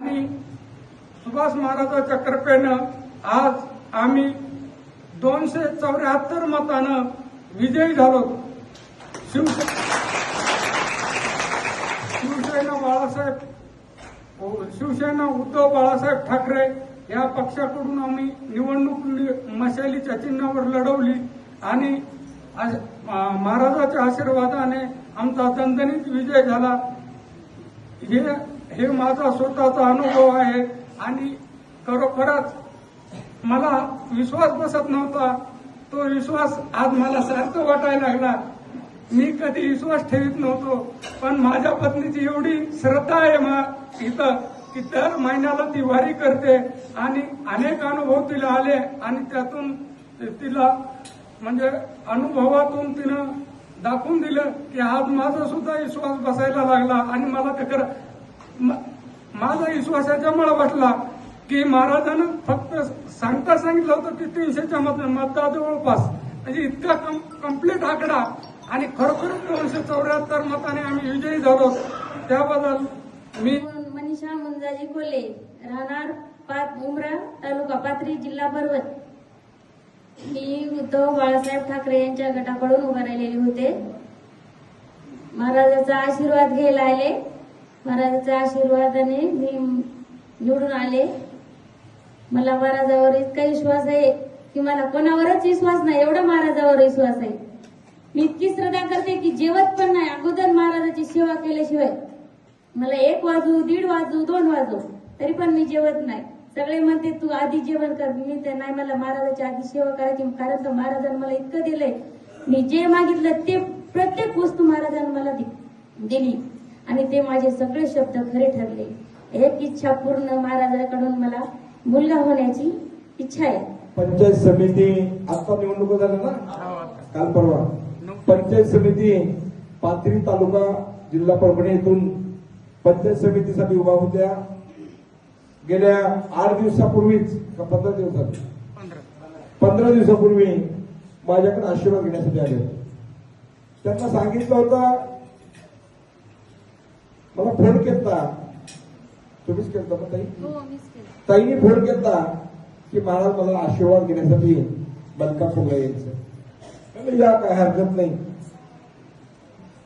आणि सुभाष महाराजाच्या कृपेनं आज आम्ही दोनशे चौऱ्याहत्तर मतानं विजयी झालो. शिवसेना बाळासाहेब शिवसेना उद्धव बाळासाहेब ठाकरे या पक्षाकडून आम्ही निवडणूक मशालीच्या चिन्हावर लढवली आणि महाराजाच्या आशीर्वादाने आमचा दणदणीत विजय झाला. हे हे माझा स्वतःचा अनुभव आहे आणि खरोखरच मला विश्वास बसत नव्हता. तो विश्वास आज मला सार्थ वाटायला लागला. मी कधी विश्वास ठेवित नव्हतो पण माझ्या पत्नीची एवढी श्रद्धा आहे मा इथं की दर महिन्याला ती वारी करते आणि अनेक अनुभव तिला आले आणि त्यातून तिला म्हणजे अनुभवातून तिनं दाखवून दिलं की आज माझा सुद्धा विश्वास बसायला लागला आणि मला ते खरं माझा विश्वासाच्या मला वाटला की महाराजानं फक्त सांगता सांगितलं होतं की तीनशेच्या मत मतदा जवळपास. म्हणजे इतका कंप्लीट आकडा आणि खरोखर दोनशे चौऱ्याहत्तर मताने आम्ही विजयी झालो. त्याबद्दल मी मनीषा मुंजाजी कोले राहणार पाच उमरा तालुका पात्री जिल्हा पर्वत मी उद्धव बाळासाहेब ठाकरे यांच्या गटाकडून उभा राहिलेले होते. महाराजाचा आशीर्वाद घ्यायला आले. महाराजाच्या आशीर्वादाने मी निवडून आले. मला महाराजावर इतका विश्वास आहे की मला कोणावरच विश्वास नाही एवढा महाराजावर विश्वास आहे. मी इतकी श्रद्धा करते की जेवत पण नाही अगोदर महाराजाची सेवा केल्याशिवाय. मला एक वाजू दीड वाजू दोन वाजू तरी पण मी जेवत नाही. सगळे म्हणते तू आधी जेवण कर. मी ते नाही मला महाराजाची आधी सेवा करायची कारण तर महाराजांनी मला इतकं दिलंय. मी जे मागितलं ते प्रत्येक वस्तू महाराजांनी मला दि- दिली. आणि ते माझे सगळे शब्द खरे ठरले. एक इच्छा पूर्ण महाराजांकडून मला मुलगा होण्याची इच्छा आहे. पंचायत समिती आता निवडणूक झाल्या ना? काल परवा. पंचायत समिती पाथरी तालुका जिल्हा परभणी येथून पंचायत समितीसाठी उभा होत्या. गेल्या आठ दिवसापूर्वीच का पंधरा दिवसात? पंधरा दिवसापूर्वी माझ्याकडे आशीर्वाद घेण्यासाठी आले होते. त्यांना सांगितलं होतं मला फोन केलता. तुम्हीच केलता ताई? ताईने फोन केला की महाराज मला आशीर्वाद घेण्यासाठी बलकापूरला यायचं. म्हणलं, या काय हरकत नाही.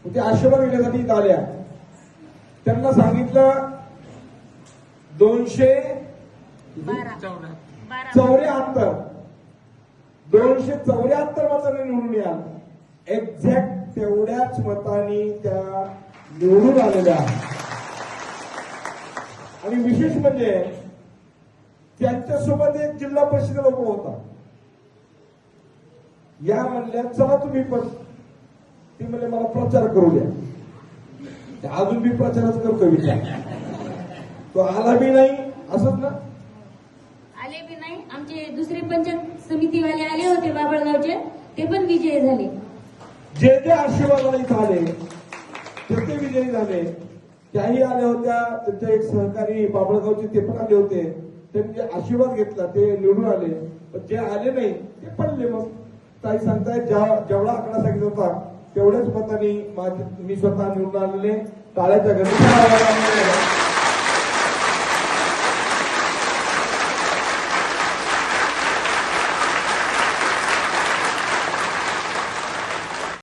ते आशीर्वाद घेण्यासाठी इथं आल्या. त्यांना सांगितलं दोनशे चौऱ्याहत्तर. दोनशे चौऱ्याहत्तर मतांनी निवडून या एक्झॅक्ट तेवढ्याच मतांनी त्या निवडून आलेल्या आणि विशेष म्हणजे त्यांच्यासोबत एक जिल्हा परिषद लोक होता. या म्हणल्या चला तुम्ही पण. ते म्हणले मला प्रचार करू द्या. अजून मी प्रचारच करतो विचार. तो आला बी नाही. असंच ना? आले बी नाही. आमचे दुसरे पंचायत समितीवाले आले होते बाबळगावचे. ते पण विजयी झाले. जे जे आशीर्वादाला इथं आले ते विजयी झाले त्याही आल्या होत्या त्यांचे एक सहकारी बाबळगावचे ते पण आले होते. त्यांनी आशीर्वाद घेतला ते निवडून आले. पण जे आले नाही ते पडले मग. ताई सांगताय ज्या जेवढा आकडा सांगितला होता तेवढ्याच मतांनी मी स्वतः निवडून आलेले टाळ्याच्या घरी